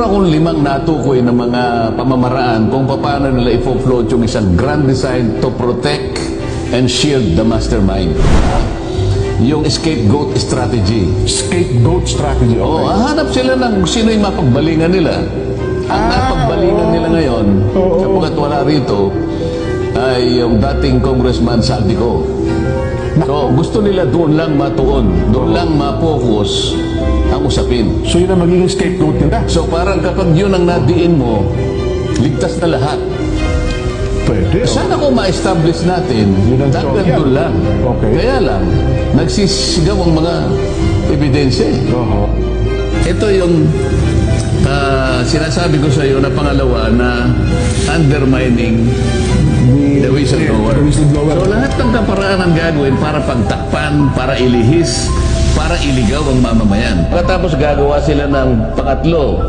meron akong limang natukoy na mga pamamaraan kung paano nila ifo-float yung isang grand design to protect and shield the mastermind. Yung scapegoat strategy. Scapegoat strategy. Oo, Okay. hahanap sila ng sino yung mapagbalingan nila. Ang Ah, napagbalingan oo. nila ngayon, Oo. sapagkat wala rito, ay yung dating Congressman Saldico. So, gusto nila doon lang matuon, doon lang ma-focus ang usapin. So yun ang magiging scapegoat nila. So, parang kapag yun ang nadiin mo, ligtas na lahat. Pwede. oh. Sana kung ma-establish natin, Yun ang hanggang choice. doon lang. Okay. Kaya lang, nagsisigaw ang mga ebidensya. eh. Oo. Ito yung ah, sinasabi ko sa iyo na pangalawa na undermining the whistleblower. The whistleblower. So lahat ng kaparaan ang gagawin para pagtakpan, para ilihis, para iligaw ang mamamayan. Pagkatapos gagawa sila ng pangatlo,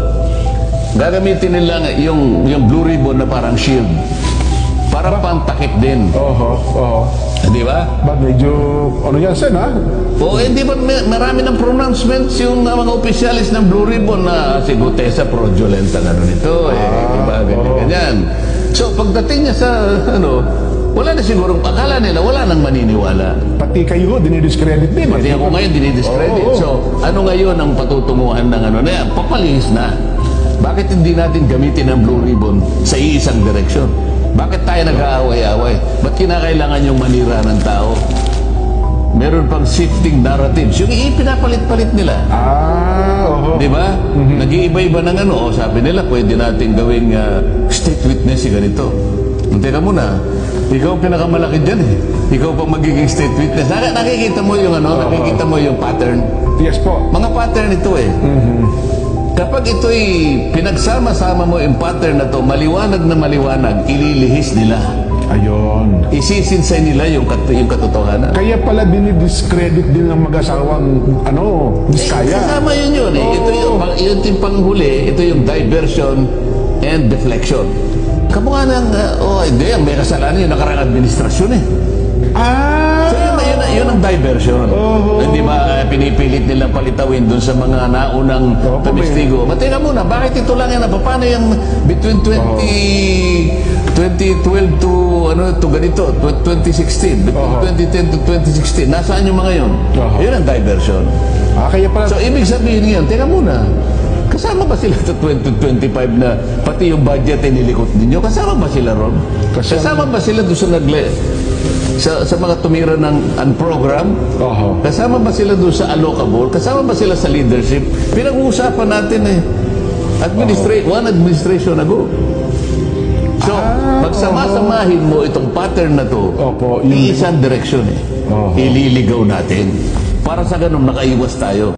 gagamitin nila yung, yung blue ribbon na parang shield. Para pantakip din. Oho. Oho. Di ba? Ba't medyo, ano yan, Sen, ha? O hindi ba may- marami ng pronouncements yung uh, mga opisyalis ng Blue Ribbon na si Gutesa fraudulent ang ano nito, eh, diba, ganyan, oo. ganyan. So pagdating niya sa, ano, wala na siguro, akala nila wala nang maniniwala. Pati kayo, dinidiscredit din. Pati eh. ako ngayon dinidiscredit. Oo. So ano ngayon ang patutunguhan ng ano na yan? Papalihis na. Bakit hindi natin gamitin ang Blue Ribbon sa iisang direksyon? Bakit tayo nag-aaway-aaway? Ba't kinakailangan yung manira ng tao? Meron pang shifting narratives. Yung ipinapalit-palit nila. Ah, oho. Di ba? Mhm. Nag-iiba-iba ng ano. Sabi nila, pwede natin gawing ah, state witness si ganito. Teka muna, ikaw pinakamalaki dyan eh. Ikaw pa magiging state witness. Nak- nakikita mo yung ano, nakikita mo yung pattern. Yes po. Mga pattern ito eh. Kapag ito'y pinagsama-sama mo yung pattern na to, maliwanag na maliwanag, ililihis nila. Ayun. Isisinsay nila yung, kat- yung katotohanan. Kaya pala dinidiscredit din ng mag-asawang, ano, Eh, Biskaya. kasama yun yun eh. Ito yung, pang, yun yung panghuli, ito yung diversion and deflection. Kamukha ng, uh, oh, hindi, ang may kasalanan yung nakarang administrasyon eh. Ah! So yun, yun, yun ang diversion. Oo. Hindi ba uh, pinipilit nilang palitawin dun sa mga naunang Oo, tumestigo? Mateka muna, bakit ito lang yan? Paano yung between 20, 2012 to, ano, to ganito, 2016, between Oo. 2010 to 2016, nasaan yung mga yun? Oo. Yun ang diversion. Ah, kaya pala, So, ibig sabihin ngayon, teka muna, kasama ba sila sa 2025 na pati yung budget ay nilikot ninyo? Kasama ba sila ron? Kasama. Kasama ba sila doon sa nagle sa, sa mga tumira ng ang program? oho. Kasama ba sila doon sa allocable? Kasama ba sila sa leadership? Pinag-uusapan natin eh. Administrate, one administration ago. So, Ah, magsama-samahin mo itong pattern na to, Opo, yun- iisang direksyon eh. Oho. Ililigaw natin. Para sa ganun, nakaiwas tayo.